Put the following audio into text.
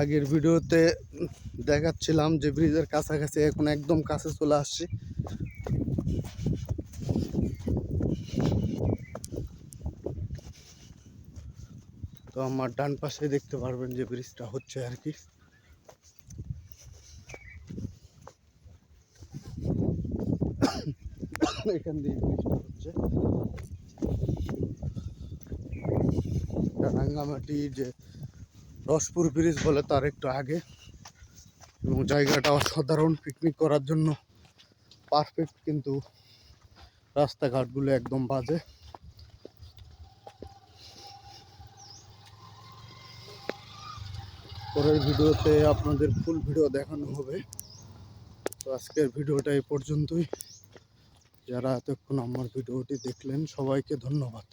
আগের ভিডিওতে দেখাচ্ছিলাম যে ব্রিজের কাছাকাছি এখন একদম কাছে চলে আসছি। তো আমার ডান পাশে দেখতে পারবেন যে ব্রিজটা হচ্ছে আর কি। এখান দিয়ে ব্রিজটা হচ্ছে। রাঙ্গামাটি যে রসপুর ব্রিজ বলে তার একটু আগে। এবং জায়গাটা অসাধারণ পিকনিক করার জন্য। পারফেক্ট কিন্তু রাস্তাঘাটগুলো একদম বাজে। পরের ভিডিওতে আপনাদের ফুল ভিডিও দেখানো হবে। তো আজকের ভিডিওটা এই পর্যন্তই। যারা এতক্ষণ আমার ভিডিওটি দেখলেন, সবাইকে ধন্যবাদ।